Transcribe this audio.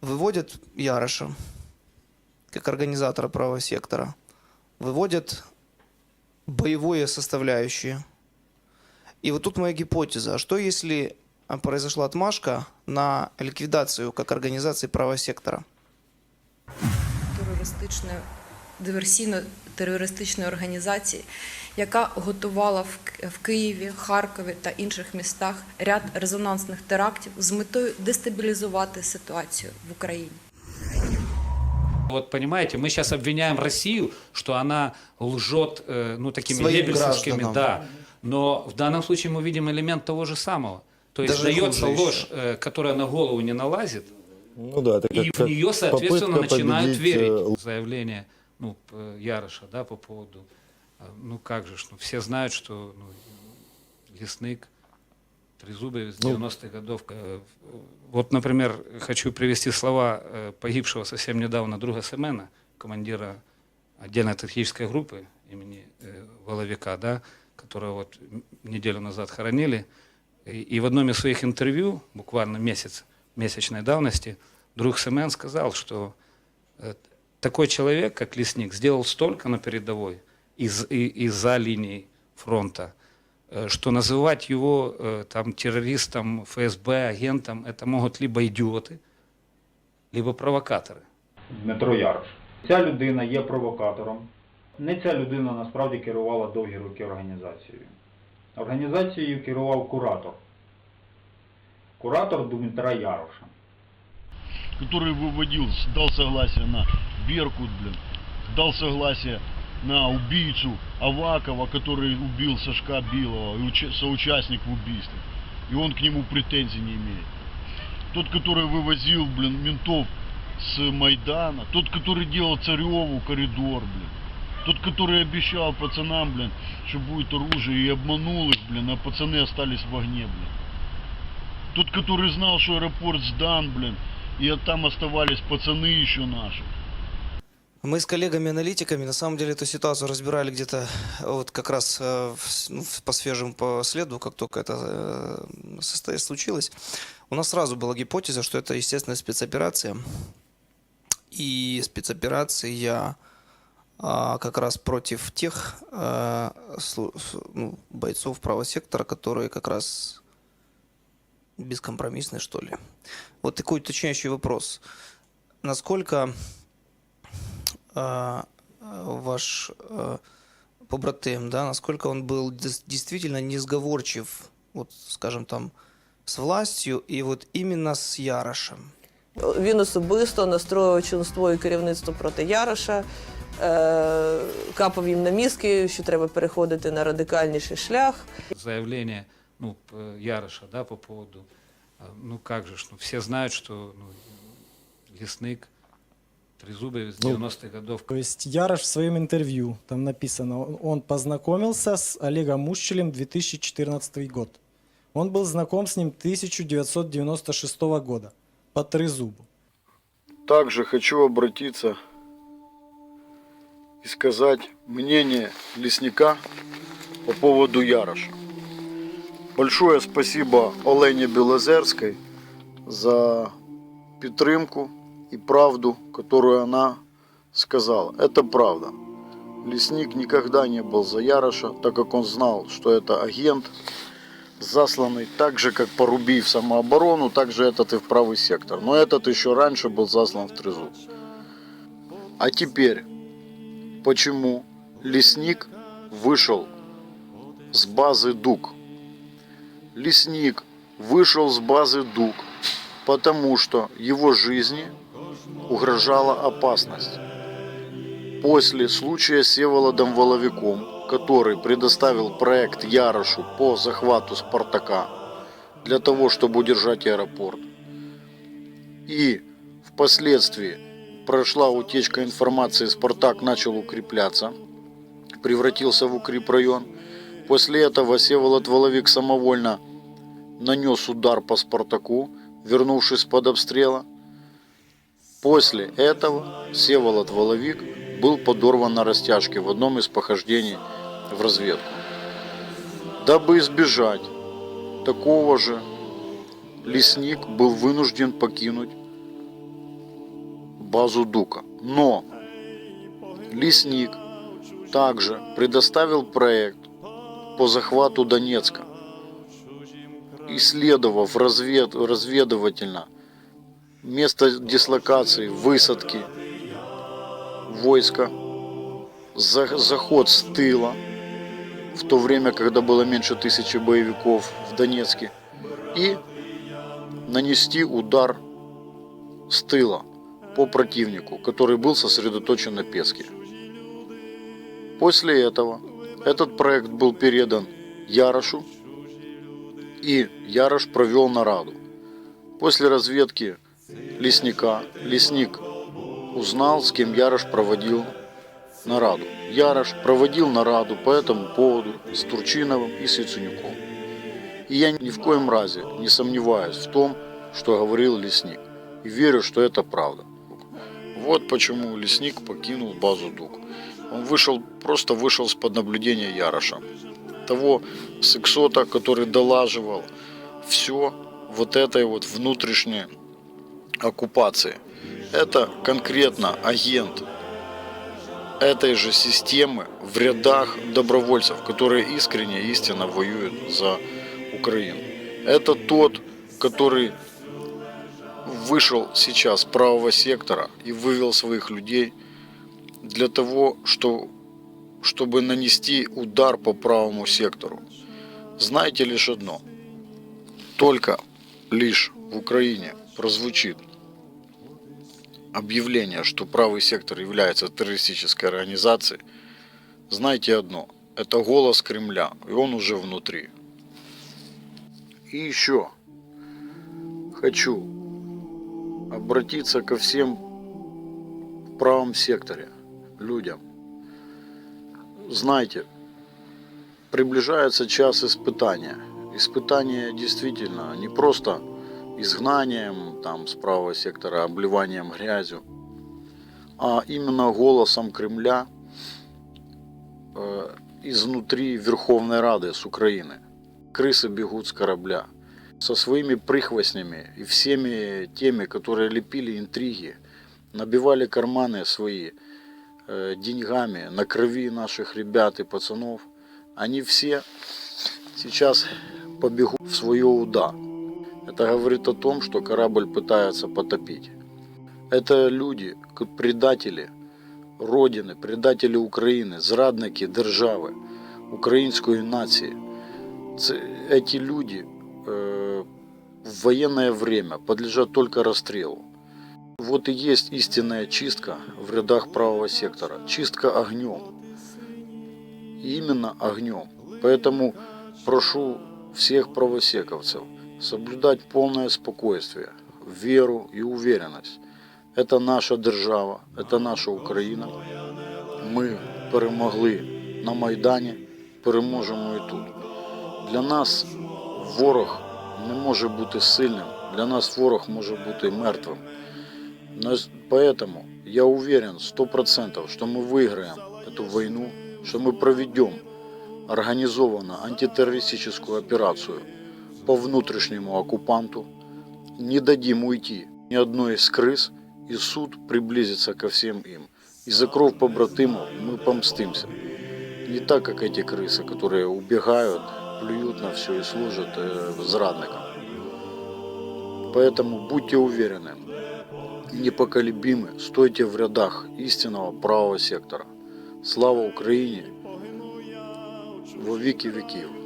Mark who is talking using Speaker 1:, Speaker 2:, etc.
Speaker 1: выводят Яроша, как организатора правого сектора, выводят боевое составляющее. И вот тут моя гипотеза. А что если а, произошла отмашка на ликвидацию как организации правого сектора?
Speaker 2: терористичної диверсійно-терористичної організації, яка готувала в, К- в Києві, Харкові та інших містах ряд резонансних терактів з метою дестабілізувати ситуацію в Україні.
Speaker 3: Вот понимаете, мы сейчас обвиняем Россию, что она лжет, э, ну, такими
Speaker 1: Своим
Speaker 3: геббельсовскими,
Speaker 1: гражданам.
Speaker 3: да. Но в данном случае мы видим элемент того же самого. То есть
Speaker 1: Даже
Speaker 3: дается
Speaker 1: хуже
Speaker 3: ложь, э, которая на голову не налазит,
Speaker 4: Ну да, это как,
Speaker 3: и в
Speaker 4: как
Speaker 3: нее, соответственно,
Speaker 4: попытка
Speaker 3: начинают
Speaker 4: победить,
Speaker 3: верить.
Speaker 4: э,
Speaker 3: Заявление ну, п- Яроша да, по поводу, э, ну как же, ж, ну, все знают, что ну, Лесник, Трезубый с
Speaker 4: Ну.
Speaker 3: 90-х годов. э, Вот, например, хочу привести слова э, погибшего совсем недавно друга Семена, командира отдельной тактической группы имени э, Воловика, да, которого вот неделю назад хоронили. И, в одном из своих интервью, буквально месяц, месячной давности, друг Семен сказал, что э, такой человек, как Лесник, сделал столько на передовой из, и, и за линией фронта, э, что называть его э, там террористом, ФСБ, агентом, это могут либо идиоты, либо провокаторы.
Speaker 5: Дмитро Ярош. Ця людина є провокатором. Не ця людина насправді керувала довгі роки організацією. Організацією керував куратор. Куратор Дмитра Яроша.
Speaker 6: Который выводил, дал согласие на Беркут, блин, дал согласие на убийцу Авакова, который убил Сашка Билова, и уча- соучастник в убийстве. И он к нему претензий не имеет. Тот, который вывозил, блин, ментов с Майдана, тот, который делал Цареву коридор, блин. Тот, который обещал пацанам, блин, что будет оружие, и обманул их, блин, а пацаны остались в огне, блин. Тот, который знал, что аэропорт сдан, блин, и там оставались пацаны еще наши.
Speaker 1: Мы с коллегами-аналитиками на самом деле эту ситуацию разбирали где-то э, вот как раз э, ну, по свежему по следу, как только это э, случилось. У нас сразу была гипотеза, что это естественная спецоперация. И спецоперация а, как раз против тех ну, бойцов правого сектора, которые как раз бескомпромиссны, что ли. Вот такой уточняющий вопрос. Насколько а, ваш а, побратим, да, насколько он был дес- действительно несговорчив, вот, скажем там, с властью и вот именно с Ярошем.
Speaker 7: Він особисто настроював членство і керівництво проти Яроша, е, капав їм на мізки, що треба переходити на радикальніший шлях.
Speaker 3: Заявление ну, п- Яроша да, по поводу, э, ну как же, ж, ну, все знают, что ну, Лесник, Трезубый с
Speaker 4: Ну,
Speaker 3: 90-х годов
Speaker 8: То есть Ярош в своем интервью, там написано, он- он познакомился с Олегом Мушчелем 2014 год. Он был знаком с ним 1996 года по трезубу.
Speaker 4: Также хочу обратиться и сказать мнение лесника по поводу Яроша. Большое спасибо Олене Белозерской за підтримку и правду, которую она сказала. Это правда. Лесник никогда не был за Яроша, так как он знал, что это агент, засланный так же, как Порубий в самооборону, так же этот и в правый сектор. Но этот еще раньше был заслан в Трезу. А теперь, почему лесник вышел с базы ДУК? Лесник вышел с базы ДУК, потому что его жизни угрожала опасность. После случая с Всеволодом Воловиком, который предоставил проект Ярошу по захвату Спартака для того, чтобы удержать аэропорт, и впоследствии прошла утечка информации, Спартак начал укрепляться, превратился в укрепрайон. После этого Всеволод Воловик самовольно нанес удар по Спартаку, вернувшись под обстрела. После этого Всеволод Воловик был подорван на растяжке в одном из похождений в разведку. Дабы избежать такого же, лесник был вынужден покинуть базу Дука. Но лесник также предоставил проект по захвату Донецка, исследовав развед, разведывательно место дислокации, высадки войска, за- заход с тыла, в то время, когда было меньше тысячи боевиков в Донецке, и нанести удар с тыла по противнику, который был сосредоточен на Песке. После этого этот проект был передан Ярошу, и Ярош провел нараду. После разведки лесника, лесник узнал, с кем Ярош проводил нараду. Ярош проводил нараду по этому поводу с Турчиновым и с Яценюком. И я ни в коем разе не сомневаюсь в том, что говорил лесник. И верю, что это правда. Вот почему лесник покинул базу ДУК. Он вышел, просто вышел с-под наблюдения Яроша. Того сексота, который долаживал все вот этой вот внутренней оккупации. Это конкретно агент этой же системы в рядах добровольцев, которые искренне, истинно воюют за Украину. Это тот, который вышел сейчас с правого сектора и вывел своих людей для того, что, чтобы нанести удар по правому сектору. Знаете лишь одно. Только лишь в Украине прозвучит объявление, что правый сектор является террористической организацией, знайте одно. Это голос Кремля, и он уже внутри. И еще хочу обратиться ко всем в правом секторе, людям. Знайте, приближается час испытания. Испытание действительно не просто изгнанием там, с правого сектора, обливанием грязью, а именно голосом Кремля э, изнутри Верховной Рады с Украины. Крысы бегут с корабля со своими прихвостнями и всеми теми, которые лепили интриги, набивали карманы свои деньгами на крови наших ребят и пацанов, они все сейчас побегут в свое уда. Это говорит о том, что корабль пытаются потопить. Это люди, к- предатели Родины, предатели України, зрадники держави, української нації. Це, эти люди э, в военное время подлежат только расстрелу. Вот и есть истинная чистка в рядах правого сектора. Чистка огнем. Именно огнем. Поэтому прошу всех правосековцев соблюдать полное спокойствие, веру и уверенность. Это наша держава, это наша Україна. Ми перемогли на Майдані, переможемо і тут. Для нас ворог не може бути сильним, для нас ворог може бути мертвим. Нас- Поэтому я уверен 100%, что мы выиграем эту войну, что мы проведем организованно антитеррористическую операцию по внутреннему оккупанту, не дадим уйти ни одной из крыс, и суд приблизится ко всем им. И за кровь побратимов мы помстимся. Не так, как эти крысы, которые убегают, плюют на все и служат э, зрадникам. Поэтому будьте уверены, непоколебимы, стойте в рядах истинного правого сектора. Слава Украине! Во веки веків!